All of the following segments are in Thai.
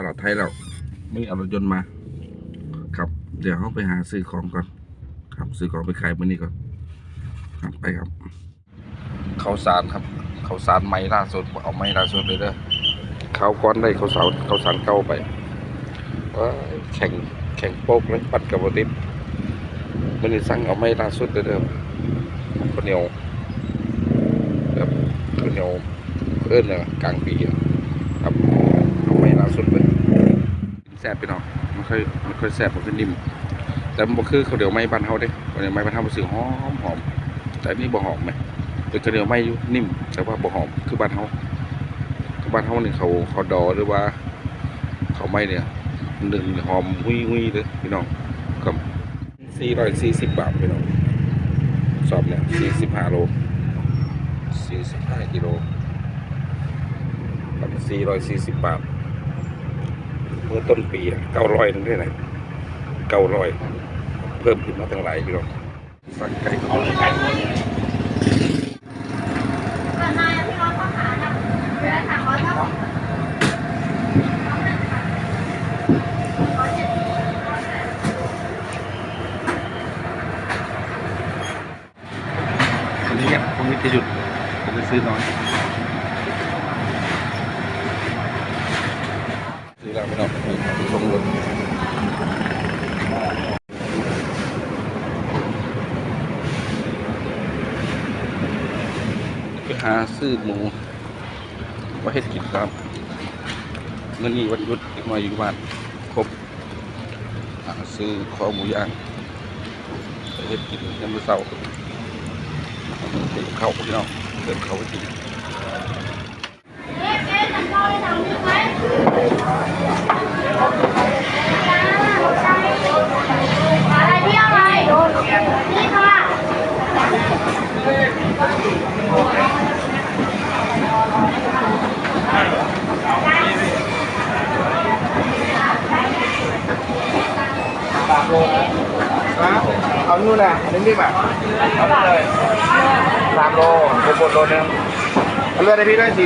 ตลาดไทยแล้วไม่เอารถยนต์มา ครับ เดี๋ยวเขาไปหาซื้อของก่อน ครับซื้อของไปขายมื่อนี้ก่อนครับไปครับข้าวสารครับข้าวสารใหม่ล่าสุดเอาใหม่ล่าสุดเลยเด้อข้าวก้อนได้ข้าวสารข้าวสารเก่าไปว้ายแข่งแข่งโป๊กเลยปัดกับบติดมันนี่สั่งเอาใหม่ล่าสุดเลยเด้อข้าวเหนียวแบบข้าวเหนียวเอิ้นเนี่ยกลางปีอะครับเอาใหม่ล่าสุดเลยแซ่บไปเนาะมันค่อยมันค่อยแซ่บมันค่อยนิ่มแต่มันบ่คือข้าวเหนียวไม้บ้านเฮาเด้ข้าวเหนียวไม้บ้านเฮามันสิหอมหอมแต่อันนี่บ่หอมไหมเป็นข้าวเหนียวไม้อยู่นิ่ม แต่ว่าบ่หอมคือบ้านเฮาคือบ้านเฮานี่เขาเขาดอหรือว่า เขาไม้เนี่ยหนึ่งหอมหุยหุยเลยพี่น้องกับ440บาทพี่น้องสอบเนี่ย45โล45กิโลกับ440บาท เมื่อต้นปีอะ900นึงได้ไหนเก้าร้อยเพิ่มขึ้นมาตั้งหลายพี่น้องสั่งไก่เอาเลยไก่วันนี้เนี่ยผมจะหยุดผมจะซื้อน้อย ซื้อแล้วไม่ต้องลงรถไปหาซื้อหมูว่าเฮ็ดกินครับเงินนี้วันหยุดเด็กน้อยู่บ้านครบหาซื้อคอหมูย่างไปเฮ็ดกินยามมื้อเช้าเดินเข้าพี่น้องเดินเข้าไปกิน เอานู่นน่ะนนี้รีบอะเอาไปเลยสามโลโคบนโลนึงเลือดให้พี่ด้วยสิ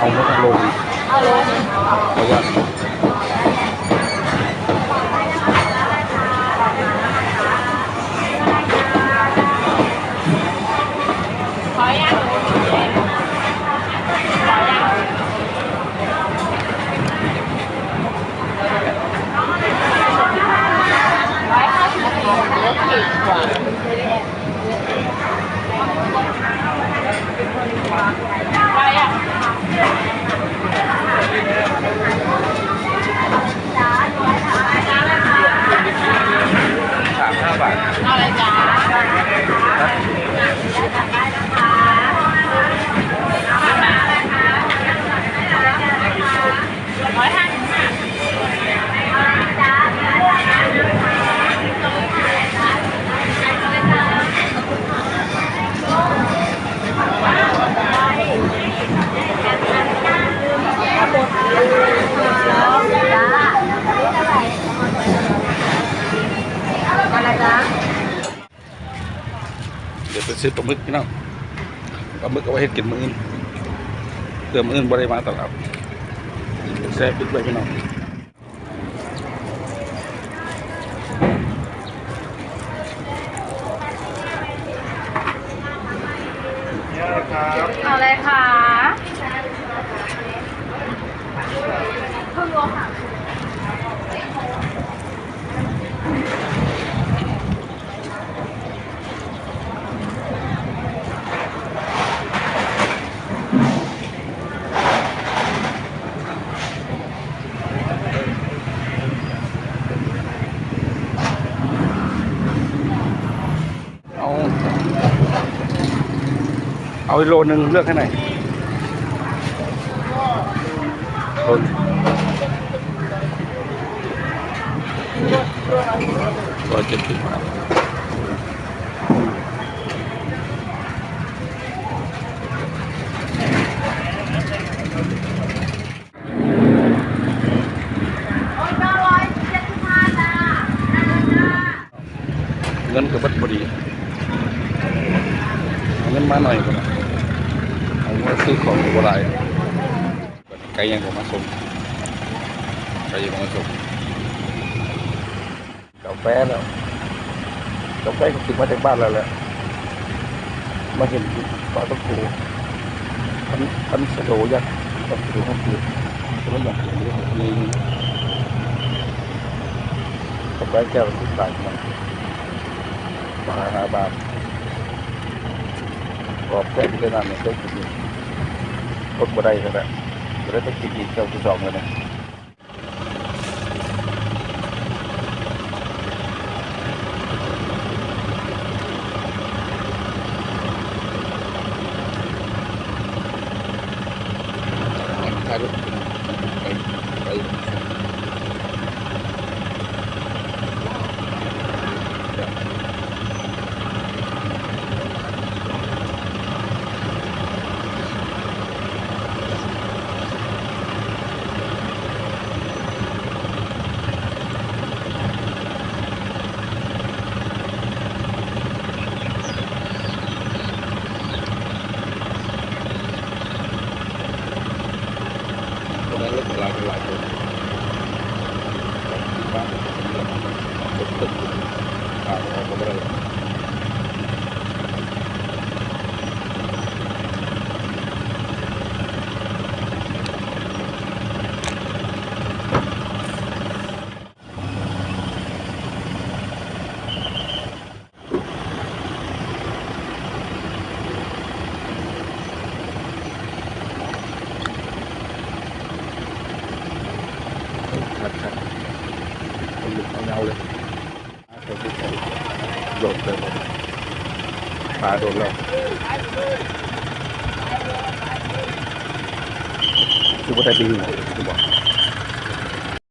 อยากเอ เดี๋ยวไปซื้อปลาหมึกพี่น้องปลาหมึกเอาไว้ให้กินมื้ออื่นเติมมื้ออื่นบ่ได้มาตลาดแซ่บปิดไว้พี่น้องเอาเลยค่ะ เอาโลนึงเลือกให้หน่อยคนร้อยเจ็ดสิบบาทเงินกับบัตร ไกลยังผมมาส่งไกลยังผมมาส่งกาแฟแล้วกาแฟก็ติดมาจากบ้านแล้วแหละมาเห็นปลาตะโกพันพันสะโดยักษ์พันสะโดห้องคือแล้วอย่างนี้มีกาแฟแก้วละสิบบาทมันมาหาบาทกรอบแค่ที่ได้นั่นเนี่ยได้กินกดบ่ได้แล้ว แหละจะได้ต้องกินอีกเจ้าที่สองเลยนะถ่ายรูปไปไปคนนั้นเลิกหลายหลายคนบ้านตึกตึก อ่าออกมา หลุดเอาเงาเลยเอาไปที่ไหนโดดเลยปลาโดนแล้วคือว่าได้ดีไหนคือบอก